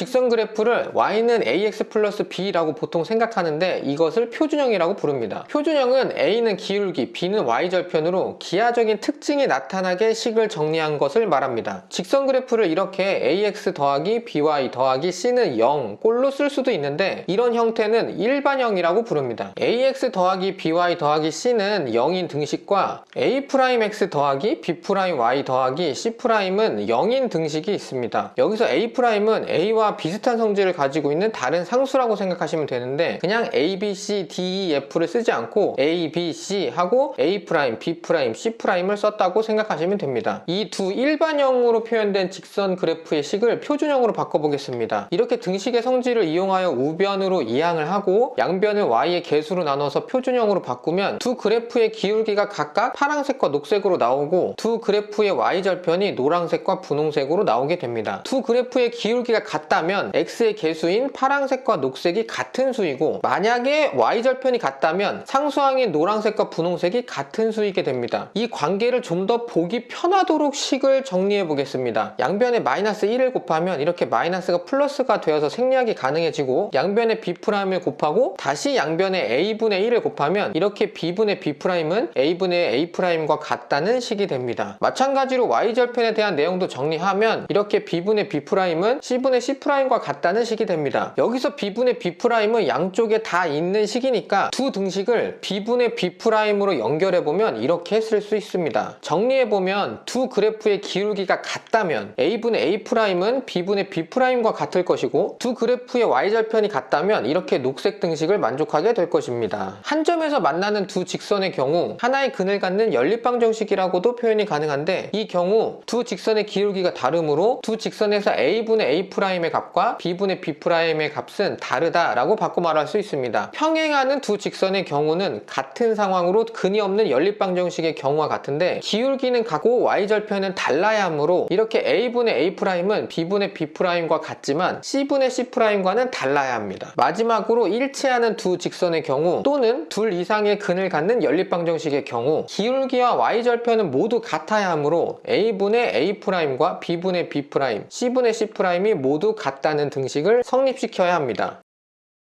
직선 그래프를 y는 ax 플러스 b라고 보통 생각하는데 이것을 표준형이라고 부릅니다. 표준형은 a는 기울기, b는 y절편으로 기하적인 특징이 나타나게 식을 정리한 것을 말합니다. 직선 그래프를 이렇게 ax 더하기 by 더하기 c는 0 꼴로 쓸 수도 있는데 이런 형태는 일반형이라고 부릅니다. ax 더하기 by 더하기 c는 0인 등식과 a'x 더하기 b'y 더하기 c'은 0인 등식이 있습니다. 여기서 a'은 a와 비슷한 성질을 가지고 있는 다른 상수라고 생각하시면 되는데 그냥 a, b, c, d, e, f를 쓰지 않고 a, b, c 하고 a', b', c'을 썼다고 생각하시면 됩니다. 이 두 일반형으로 표현된 직선 그래프의 식을 표준형으로 바꿔보겠습니다. 이렇게 등식의 성질을 이용하여 우변으로 이항을 하고 양변을 y의 개수로 나눠서 표준형으로 바꾸면 두 그래프의 기울기가 각각 파란색과 녹색으로 나오고 두 그래프의 y절편이 노란색과 분홍색으로 나오게 됩니다. 두 그래프의 기울기가 같다 면 x의 개수인 파란색과 녹색이 같은 수이고 만약에 y절편이 같다면 상수항인 노란색과 분홍색이 같은 수이게 됩니다. 이 관계를 좀 더 보기 편하도록 식을 정리해 보겠습니다. 양변에 마이너스 1을 곱하면 이렇게 마이너스가 플러스가 되어서 생략이 가능해지고 양변에 b'을 곱하고 다시 양변에 a분의 1을 곱하면 이렇게 b분의 b'은 a분의 a'과 같다는 식이 됩니다. 마찬가지로 y절편에 대한 내용도 정리하면 이렇게 b분의 b'은 c분의 c' 과 같다는 식이 됩니다. 여기서 b분의 b'은 양쪽에 다 있는 식이니까 두 등식을 b분의 b'으로 연결해보면 이렇게 쓸 수 있습니다. 정리해보면 두 그래프의 기울기가 같다면 a분의 a'은 b분의 b'과 같을 것이고 두 그래프의 y절편이 같다면 이렇게 녹색 등식을 만족하게 될 것입니다. 한 점에서 만나는 두 직선의 경우 하나의 근을 갖는 연립방정식이라고도 표현이 가능한데 이 경우 두 직선의 기울기가 다르므로 두 직선에서 a분의 a' 의 값과 b분의 b'의 값은 다르다라고 바꿔 말할 수 있습니다. 평행하는 두 직선의 경우는 같은 상황으로 근이 없는 연립방정식의 경우와 같은데 기울기는 같고 y절편은 달라야 하므로 이렇게 a분의 a'은 b분의 b'과 같지만 c분의 c'과는 달라야 합니다. 마지막으로 일치하는 두 직선의 경우 또는 둘 이상의 근을 갖는 연립방정식의 경우 기울기와 y절편은 모두 같아야 하므로 a분의 a'과 b분의 b', c분의 c'이 모두 같다는 등식을 성립시켜야 합니다.